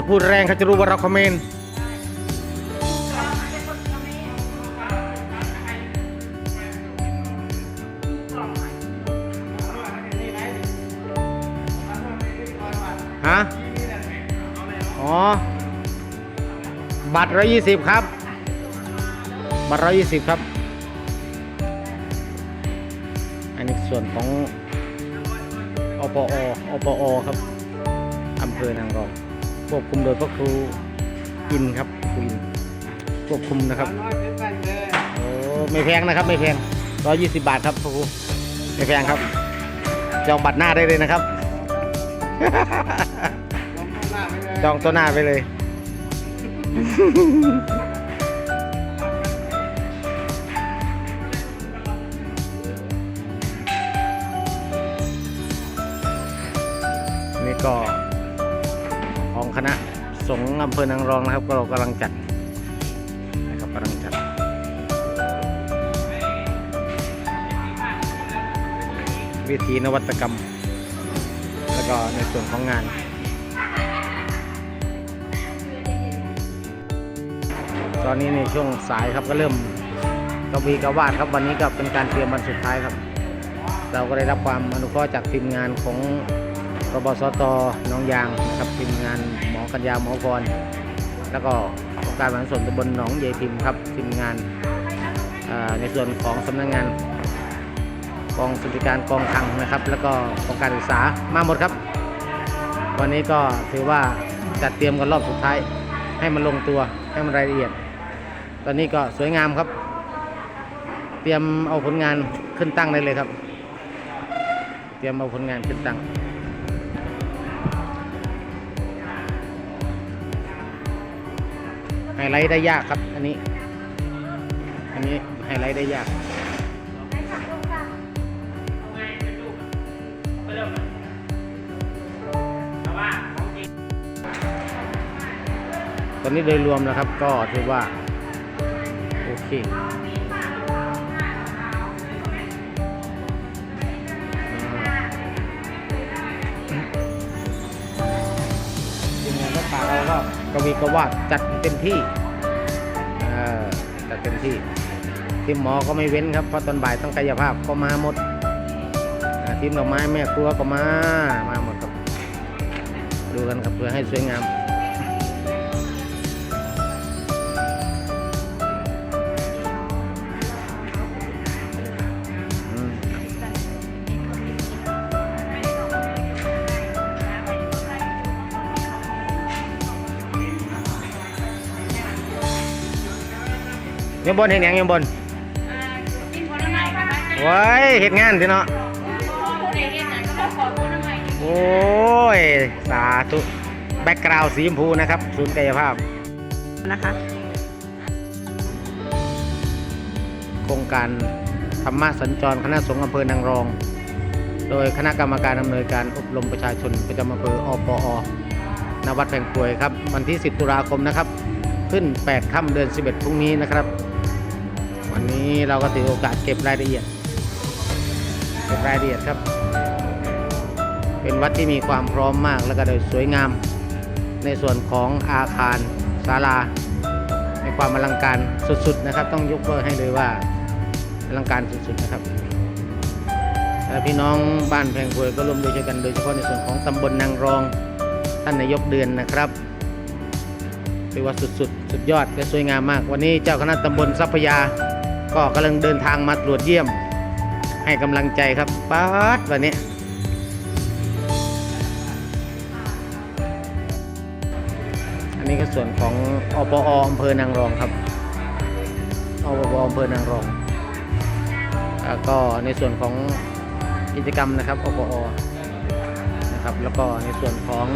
อย่าพูดแรงเขาจะรู้ว่าเราคอมเมนต์ฮะ อ๋อ บัตรร้อยยี่สิบครับ บัตรร้อยยี่สิบครับ อันนี้ส่วนของอปออปอครับอำเภอนางรอง ควบคุมโดยพระครูอินครับครูอินควบคุมนะครับโอ้ไม่แพงนะครับ ไม่แพงร้อยยี่สิบบาทครับพระครูไม่แพงครับจองบัตรหน้าได้เลยนะครับ จองตัวหน้าไปเลย อำเภอนางรองนะครับก็เรากำลังจัดนะครับกำลังจัดวิธีนวัตกรรม แล้วก็ในส่วนของงานตอนนี้ในช่วงสายครับก็เริ่มกวีกวาดครับวันนี้ก็เป็นการเตรียมวันสุดท้ายครับ เราก็ได้รับความอนุเคราะห์จากทีมงานของรบสตน้องยางนะครับทีมงาน กัญญาหมอกร แล้วก็องค์การบริหารส่วนตำบลหนองเยายพิมครับทีมงานในส่วนของสำนักงานกองสวัสดิการกองคลังนะครับ แล้วก็กองการศึกษามาหมดครับ วันนี้ก็ถือว่าจัดเตรียมกันรอบสุดท้าย ให้มันลงตัวให้มันรายละเอียด ตอนนี้ก็สวยงามครับ เตรียมเอาผลงานขึ้นตั้งได้เลยครับ เตรียมเอาผลงานขึ้นตั้ง ไฮไลท์ได้ยากครับ อันนี้ อันนี้ไฮไลท์ได้ยากตอนนี้โดยรวมนะครับก็ถือว่า โอเคทีมงานรักษาเราก็กวีกวาดจัดเต็มที่ เต็มที่ทีมหมอก็ไม่เว้นครับเพราะตอนบ่ายต้องกายภาพก็มาหมดทีมดอกไม้แม่ครัวก็มามาหมดครับ ดูกันครับเพื่อให้สวยงาม ยังบนเห็นยังยังบนกินผลไม้ค่ะไหมไว้ยเห็นงานสิเนาะ ผู้ใดเห็นหนังก็ขอผลไม้โอ้ย สาธุ แบ็กกราวด์สีชมพูนะครับ ศูนย์กายภาพ นะคะ โครงการธรรมะสัญจร คณะสงฆ์อำเภอนางรอง โดยคณะกรรมการอำนวยการอบรมประชาชนประจำอำเภออปอนวัดแผงป่วยครับ วันที่ 10 ตุลาคมนะครับ ขึ้น 8 ค่ำเดือน 11 พรุ่งนี้นะครับวั นี้เราก็ถือโอกาสเก็บรายละเอียด เก็บรายละเอียดครับ เป็นวัดที่มีความพร้อมมากและก็โดยสวยงาม ในส่วนของอาคารศาลาในความอลังการสุดๆนะครับ ต้องยกเลิกให้เลยว่าอลังการสุดๆนะครับและพี่น้องบ้านแพงพวยก็ร่วมด้วยช่วยกันโดยเฉพาะในส่วนของตำบลนางรอง ท่านนายกเดือนนะครับถือว่าสุดๆ สุดยอดและสวยงามมาก วันนี้เจ้าคณะตำบลทรัพยา ก็กำลังเดินทางมาตรวจเยี่ยม ให้กำลังใจครับป๊าดวันนี้อันนี้ก็ส่วนของอปออำเภอนางรองครับอปออำเภอนางรองแล้วก็ในส่วนของกิจกรรมนะครับอปอนะครับ แล้วก็ในส่วนของ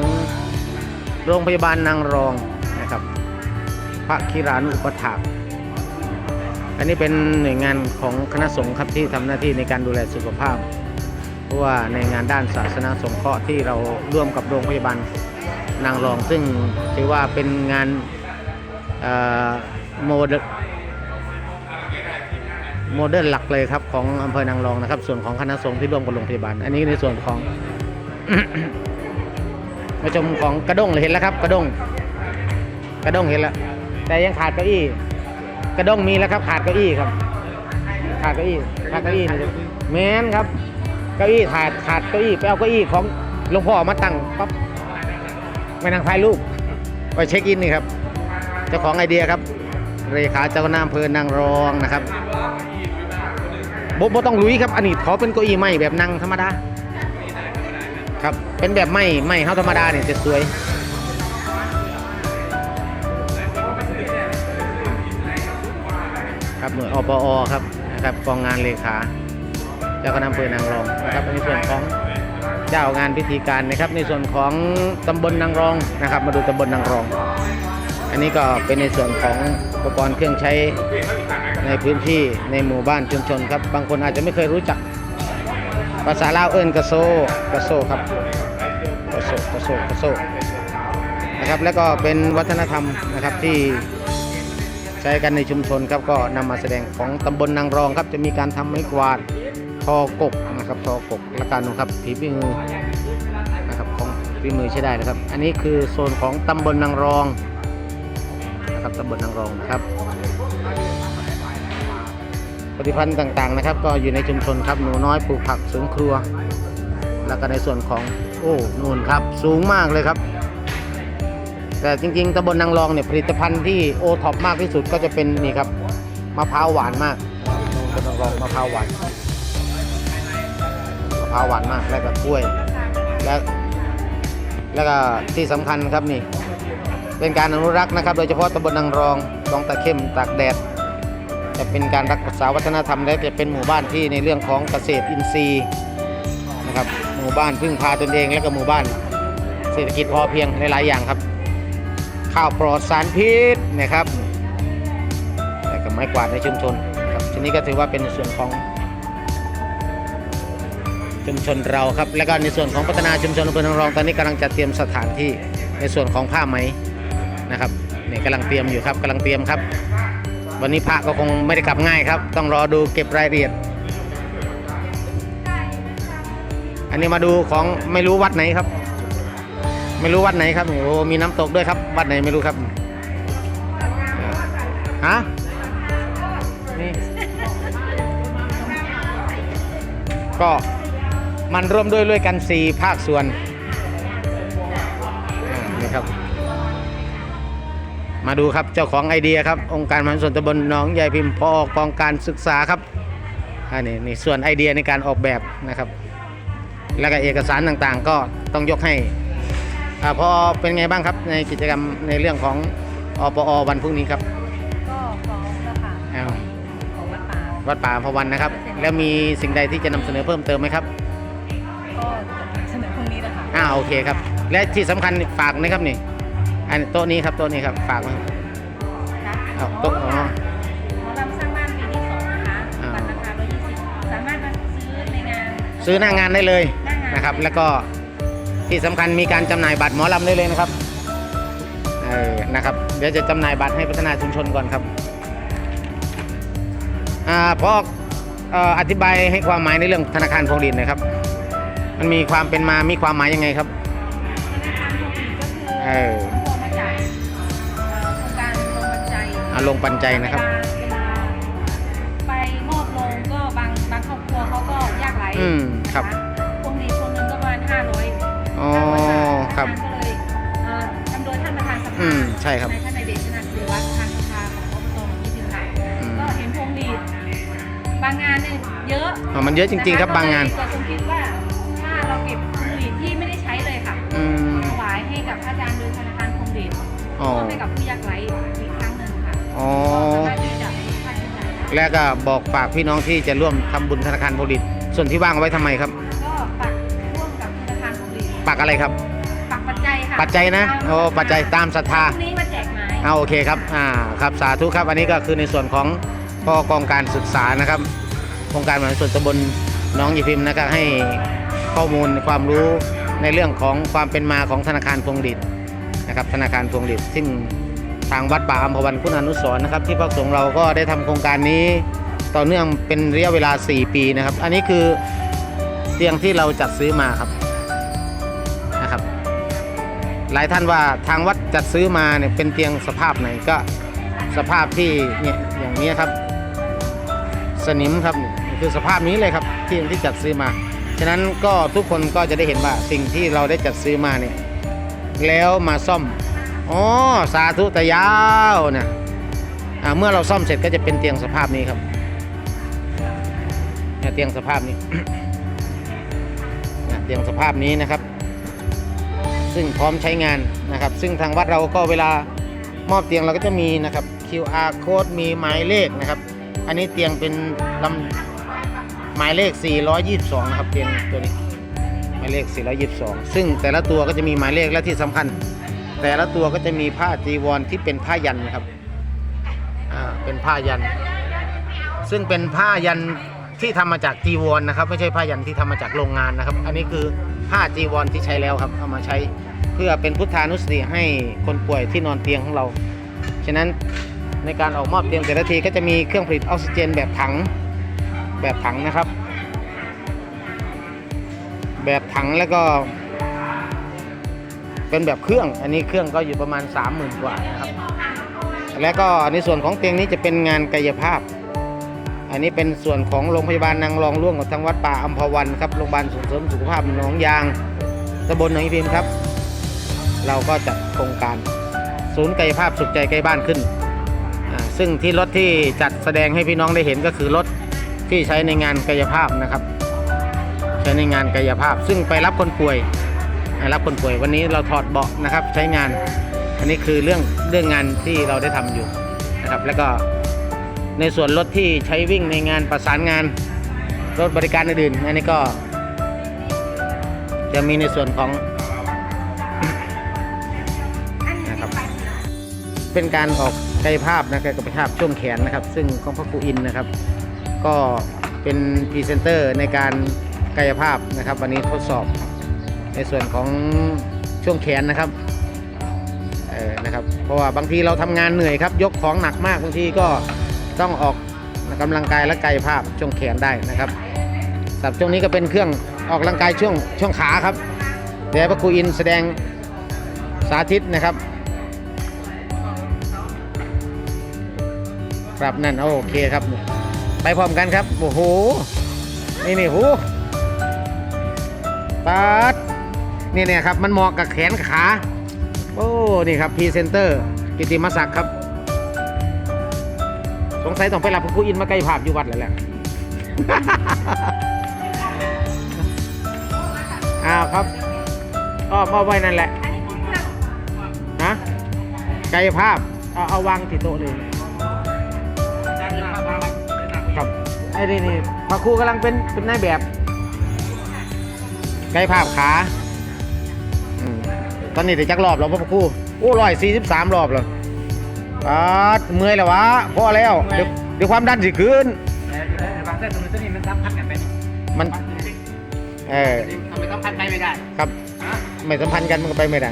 โรงพยาบาลนางรองนะครับ พระคิรานุปถาก อันนี้เป็นหน่วยงานของคณะสงฆ์ครับที่ทำหน้าที่ในการดูแลสุขภาพ เพราะว่าในงานด้านศาสนาสงเคราะห์ที่เราร่วมกับโรงพยาบาลนางรอง ซึ่งถือว่าเป็นงานโมเดลโมเดลหลักเลยครับของอำเภอนางรองนะครับ ส่วนของคณะสงฆ์ที่ร่วมกับโรงพยาบาล อันนี้ในส่วนของมาชมของกระด้งเห็นแล้วครับ กระด้งกระด้งเห็นแล้วแต่ยังขาดเก้าอี้ กระด้งมีแล้วครับขาดเก้าอี้ครับ ขาดเก้าอี้ขาดเก้าอี้นี่แมนครับเก้าอี้ขาดขาดเก้าอี้ไปเอาเก้าอี้ของหลวงพ่อมาตั้งปั๊บไม่นั่งถ่ายรูปไปเช็คอินนี่ครับเจ้าของไอเดียครับเลขาเจ้าคณะอำเภอนางรองนะครับโบโบต้องลุยครับอันนี้ขอเป็นเก้าอี้ไม้แบบนั่งธรรมดาครับเป็นแบบไม้ไม้เฮาธรรมดาเนี่ยจะสวย ครับหน่วยอปอครับนะครับกองงานเลขาเจ้าคณะอำเภอนางรองนะครับในส่วนของเจ้างานพิธีการนะครับ ในส่วนของตำบลนางรองนะครับ มาดูตำบลนางรอง อันนี้ก็เป็นในส่วนของอุปกรณ์เครื่องใช้ในพื้นที่ในหมู่บ้านชุมชนครับ บางคนอาจจะไม่เคยรู้จัก ภาษาลาวเอิ้นกระโซกระโซครับกระโซกระโซกระโซนะครับ แล้วก็เป็นวัฒนธรรมนะครับที่ ใช้กันในชุมชนครับก็นำมาแสดงของตำบลนางรองครับ จะมีการทำไม้กวาดทอกกนะครับทอกกและการนะครับผีมือนะครับของฝีมือใช้ได้นะครับ อันนี้คือโซนของตำบลนางรองนะครับตำบลนางรองนะครับผลิตภัณฑ์ต่างๆนะครับ ก็อยู่ในชุมชนครับหนูน้อยปลูกผักสวนครัว แล้วก็ในส่วนของโอ้นู่นครับ สูงมากเลยครับ แต่จริงๆตำบลนางรองเนี่ยผลิตภัณฑ์ที่โอท็อปมากที่สุดก็จะเป็นนี่ครับมะพร้าวหวานมากตำบลนางรองมะพร้าวหวานมะพร้าวหวานมากแล้วก็กล้วยแล้วแล้วก็ที่สำคัญครับนี่ เป็นการอนุรักษ์นะครับ โดยเฉพาะตำบลนางรองดองตะเข้มตากแดดจะเป็นการรักษาวัฒนธรรมและจะเป็นหมู่บ้านที่ในเรื่องของเกษตรอินทรีย์นะครับหมู่บ้านพึ่งพาตนเอง และก็หมู่บ้านเศรษฐกิจพอเพียงหลายๆอย่างครับ ข้าวปลอดสารพิษนะครับแต่ก็ไม้กวาดในชุมชนครับทีนี้ก็ถือว่าเป็นส่วนของชุมชนเราครับ แล้วก็ในส่วนของพัฒนาชุมชนอำเภอนางรองตอนนี้กำลังจะเตรียมสถานที่ในส่วนของผ้าไหมนะครับเนี่ยกำลังเตรียมอยู่ครับกำลังเตรียมครับ วันนี้พระก็คงไม่ได้กลับง่ายครับ ต้องรอดูเก็บรายละเอียด อันนี้มาดูของไม่รู้วัดไหนครับ ไม่รู้วัดไหนครับโอ้มีน้ำตกด้วยครับ วัดไหนไม่รู้ครับฮะนี่ก็มันร่วมด้วยด้วยกันสี่ภาคส่วนนี่ครับ มาดูครับเจ้าของไอเดียครับ องค์การมหาส่วนตำบลหนองใหญ่พิมพ์พอกองการศึกษาครับอันนี้นี่ส่วนไอเดียในการออกแบบนะครับ แล้วก็เอกสารต่างๆ ก็ต้องยกให้ พอเป็นไงบ้างครับในกิจกรรมในเรื่องของอปอวันพรุ่งนี้ครับ ก็ฟ้องแล้วค่ะอ้าว ของวัดป่าวัดป่าอภวันนะครับ แล้วมีสิ่งใดที่จะนำเสนอเพิ่มเติมไหมครับก็เสนอพรุ่งนี้นะคะอ้าวโอเคครับ และที่สำคัญฝากนะครับนี่อันโต๊ะนี้ครับโต๊ะนี้ครับฝากไหมครับนะอ้าวโต๊ะอ๋อหมอลำสร้างบ้านปีที่สองนะคะอ่า บัตรราคา120สามารถมาซื้อในงาน ซื้อหน้างานได้เลยหน้างาน นะครับ แล้วก็ ที่สำคัญมีการจำหน่ายบัตรหมอลำได้เลยนะครับเออนะครับเดี๋ยวจะจำหน่ายบัตรให้พัฒนาชุมชนก่อนครับอ่าพอเอ่ออธิบายให้ความหมายในเรื่องธนาคารพงดินหนะครับ มันมีความเป็นมามีความหมายยังไงครับธนาคารโควิดก็คือเออรวมมาจากเอ่อโครงการลงปัจจัยอาลงปันใจนะครับเวลาไปมอบลงก็บางบางครอบครัวเขาก็ยากไร้อืมครับ อ๋อครับก็เลยเอ่อทำโดยท่านประธานสภาอืมใช่ครับนายท่านนายเดชนาศิริวัฒน์ประธานสภาของอบตหนองยี่สิบค่ะอืม ก็เห็นพวงดีดบางงานเนี่ยเยอะอ๋อมันเยอะจริง ๆ ครับบางงานก็เลยเกิดความคิดว่าถ้าเราเก็บพวงดีดที่ไม่ได้ใช้เลยค่ะอืม ถวายให้กับพระอาจารย์โดยธนาคารพวงดีดอ๋อมอบให้กับผู้ยากไร้อีกครั้งหนึ่งค่ะอ๋อสามารถที่จะลดค่าใช้จ่ายได้ แล้วก็บอกฝากพี่น้องที่จะร่วมทำบุญธนาคารพงดินส่วนที่ว่างเอาไว้ทำไมครับ ปักอะไรครับ ปักปัจจัยค่ะปัจจัยนะโอ้ปัจจัยตามศรัทธาพรุ่งนี้มาแจกไม้เอาโอเคครับอ่าครับสาธุครับ อันนี้ก็คือในส่วนของพ่อกองการศึกษานะครับองค์การบริหารส่วนตำบลหน้องยีพิมพ์นะครับให้ข้อมูลความรู้ในเรื่องของความเป็นมาของธนาคารพวงดิตนะครับธนาคารพวงดิตซึ่งทางวัดป่าอัมพวันคุณานุสรณ์นะครับที่พระสงฆ์เราก็ได้ทำโครงการนี้ต่อเนื่องเป็นระยะเวลา 4 ปีนะครับ อันนี้คือเตียงที่เราจัดซื้อมาครับนะครับ หลายท่านว่าทางวัดจัดซื้อมาเนี่ยเป็นเตียงสภาพไหนก็สภาพที่เนี่ยอย่างนี้ครับ สนิมครับคือสภาพนี้เลยครับที่ที่จัดซื้อมา ฉะนั้นก็ทุกคนก็จะได้เห็นว่าสิ่งที่เราได้จัดซื้อมาเนี่ยแล้วมาซ่อมอ๋อสาธุตะยาวนะเมื่อเราซ่อมเสร็จก็จะเป็นเตียงสภาพนี้ครับเตียงสภาพนี้เตียงสภาพนี้นะครับ ซึ่งพร้อมใช้งานนะครับ ซึ่งทางวัดเราก็เวลามอบเตียงเราก็จะมีนะครับ QR code มีหมายเลขนะครับ อันนี้เตียงเป็นลำหมายเลข 422 นะครับเตียงตัวนี้หมายเลข 422 ซึ่งแต่ละตัวก็จะมีหมายเลขและที่สำคัญ แต่ละตัวก็จะมีผ้าจีวรที่เป็นผ้ายันนะครับอ่าเป็นผ้ายัน ซึ่งเป็นผ้ายันที่ทำมาจากจีวรนะครับ ไม่ใช่ผ้ายันที่ทำมาจากโรงงานนะครับ อันนี้คือ ผ้าจีวรที่ใช้แล้วครับ เอามาใช้เพื่อเป็นพุทธานุสติให้คนป่วยที่นอนเตียงของเรา ฉะนั้นในการออกมอบเตียงแต่ละทีก็จะมีเครื่องผลิตออกซิเจนแบบถังแบบถังนะครับ แบบถังแล้วก็ เป็นแบบเครื่อง อันนี้เครื่องก็อยู่ประมาณ 30,000 กว่านะครับ แล้วก็ในส่วนของเตียงนี้จะเป็นงานกายภาพ อันนี้เป็นส่วนของโรงพยาบาลนางรองร่วมกับทางวัดป่าอัมพวันครับโรงพยาบาลส่งเสริมสุขภาพหนองยางตำบลหนองอีพิมครับ เราก็จัดโครงการ ศูนย์กายภาพสุขใจใกล้บ้านขึ้นอ่าซึ่งที่รถที่จัดแสดงให้พี่น้องได้เห็นก็คือรถที่ใช้ในงานกายภาพนะครับ ใช้ในงานกายภาพ ซึ่งไปรับคนป่วยรับคนป่วยวันนี้เราถอดเบาะนะครับใช้งาน อันนี้คือเรื่องเรื่องงานที่เราได้ทำอยู่นะครับ แล้วก็ ในส่วนรถที่ใช้วิ่งในงานประสานงานรถบริการอื่นๆอันนี้ก็ จะมีในส่วนของนะครับ เป็นการออกกายภาพนะกายภาพช่วงแขนนะครับ ซึ่งของพระครูอินนะครับ ก็เป็นพรีเซนเตอร์ในการกายภาพนะครับ วันนี้ทดสอบในส่วนของช่วงแขนนะครับเออนะครับ เพราะว่าบางทีเราทำงานเหนื่อยครับ ยกของหนักมากบางทีก็ ต้องออกกำลังกายและกายภาพช่วงแขนได้นะครับสำหรับช่วงนี้ก็เป็นเครื่องออกกำลังกายช่วงช่วงขาครับเดี๋ยวพระครูอินแสดงสาธิตนะครับครับนั่นโอเคครับ ไปพร้อมกันครับโอ้โหนี่นี่โหปัดนี่เนี่ยครับมันเหมาะกับแขนขา โอ้นี่ครับพรีเซนเตอร์ กิติมศักดิ์ครับ สงสัยต้องไปรับพระครูอินมาใกล้ภาพอยู่วัดแล้วแหละอ้าวครับอ้อมเอาไว้นั่นแหละนนี้คือเครื่องนะกายภาพเอาเอาวางที่โต๊ะเลยครับไอ้นี่นี่พระครูกำลังเป็นเป็นนายแบบกายภาพขาอตอนนี้ถึงจักรอบแล้วพระครูโอ้ร้อยสี่สิบสามรอบแล้ว อ่าเมื่อยแล้ววะพอแล้วเดี๋ยวเดี๋ยวความดันสิขึ้น บางเส้นตรงนี้เส้นนี้มันสัมพันธ์กันไปมันเออทำไมสัมพันธ์ไปไม่ได้ครับฮะไม่สัมพันธ์กันมันก็ไปไม่ได้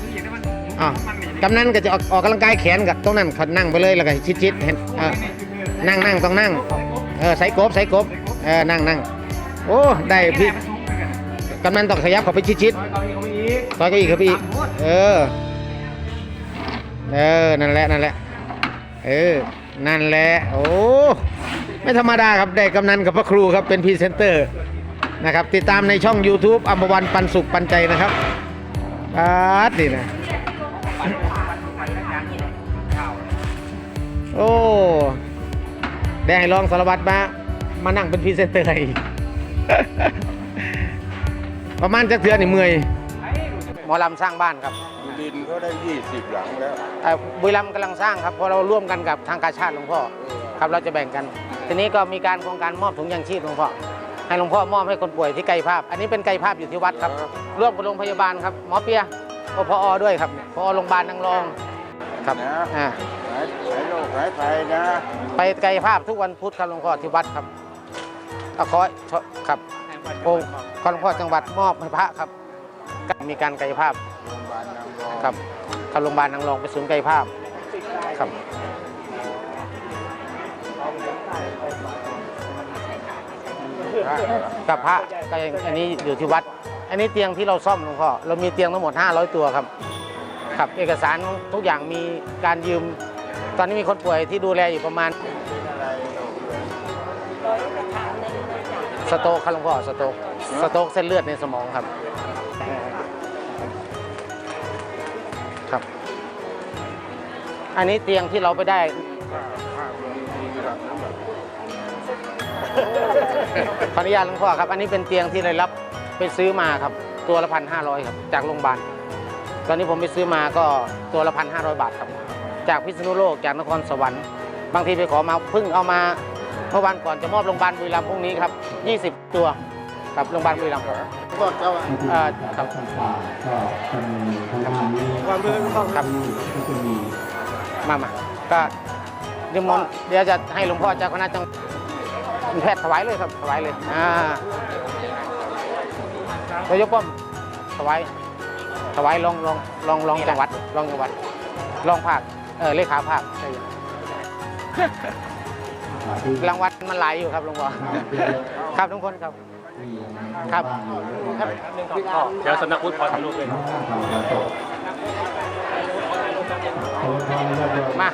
คืออย่างนี้มันอ้าวมันไม่ได้กำนันก็จะออกออกกำลังกายแขนกับตรงนั้นเขานั่งไปเลยแล้วก็ชิดๆเห็นเออนั่งนั่งต้องนั่งเออใส่กบใส่กบเออนั่งนั่งโอ้ได้พี่กำนันต้องขยับเข้าไปชิดๆต่อยก็อีกครับพี่ เออ เออ นั่นแหละ นั่นแหละ เออ นั่นแหละ โอ้ ไม่ธรรมดาครับ ได้กำนันกับพระครูครับ เป็นพรีเซนเตอร์นะครับ ติดตามในช่อง YouTube อัมพวันปันสุขปันใจนะครับอาดนี่นะ โอ้ ได้ให้ลองสารวัตรมา มานั่งเป็นพรีเซนเตอร์ให้อีกประมาณจักเทือนี่เมื่อย อลำสร้างบ้านครับดินเขาได้ 20 หลังแล้วเอ่อบุรีรัมย์กำลังสร้างครับเพราะเราร่วมกันกับทางการชาติหลวงพ่อครับเราจะแบ่งกัน ทีนี้ก็มีการโครงการมอบถุงยางชีพหลวงพ่อให้หลวงพ่อมอบให้คนป่วยที่ไกลภาพ อันนี้เป็นไกลภาพอยู่ที่วัดครับ ร่วมกับโรงพยาบาลครับหมอเปียพพอด้วยครับพอโรงพยาบาลนางรองครับนะอ่าหายหายโรคหายภัยนะไปไกลภาพทุกวันพุธครับหลวงพ่อที่วัดครับเอาขอครับองค์ขอหลวงพ่อจังหวัดมอบให้พระครับ มีการไกลภาพโรงพยาบาลนางรองครับเข้าโรงพยาบาลนางรองไปศูนย์ไกลภาพครับพระเหรอกับพระก็ยังอันนี้อยู่ที่วัดไออันนี้เตียงที่เราซ่อมหลวงพ่อเรามีเตียงทั้งหมด 500 ตัวครับครับ เอกสารทุกอย่างมีการยืม ตอนนี้มีคนป่วยที่ดูแลอยู่ประมาณสโตรกครับหลวงพ่อสโตรกสโตรกเส้นเลือดในสมองครับครับ อันนี้เตียงที่เราไปได้ ขออนุญาตหลวงพ่อครับ อันนี้เป็นเตียงที่ได้รับไปซื้อมาครับ ตัวละพันห้าร้อยครับ จากโรงพยาบาล ตอนนี้ผมไปซื้อมาก็ตัวละพันห้าร้อยบาทครับ จากพิษณุโลก จากนครสวรรค์ บางทีไปขอมาเพิ่งเอามาเมื่อวันก่อนจะมอบโรงพยาบาลบุรีรัมย์พรุ่งนี้ครับ 20 ตัวครับโรงพยาบาลบุรีรัมย์ครับเอ่อครับความเพื่อนก็ครับ มามาก็เดี๋ยวมนต์เดี๋ยวจะให้หลวงพ่อเจ้าคณะจังเป็นแพทย์ถวายเลยครับถวายเลยอ่าตัวยกป้อมถวายถวายรองรองรองรองจังหวัดรองจังหวัดรองภาคเออเลขาภาคใช่รางวัลมันหลายอยู่ครับหลวงพ่อครับทุกคนครับ ครับครับหนึ่งสองข้อเดี๋ยวสำนักพุทธขอถ่ายรูปเลย มา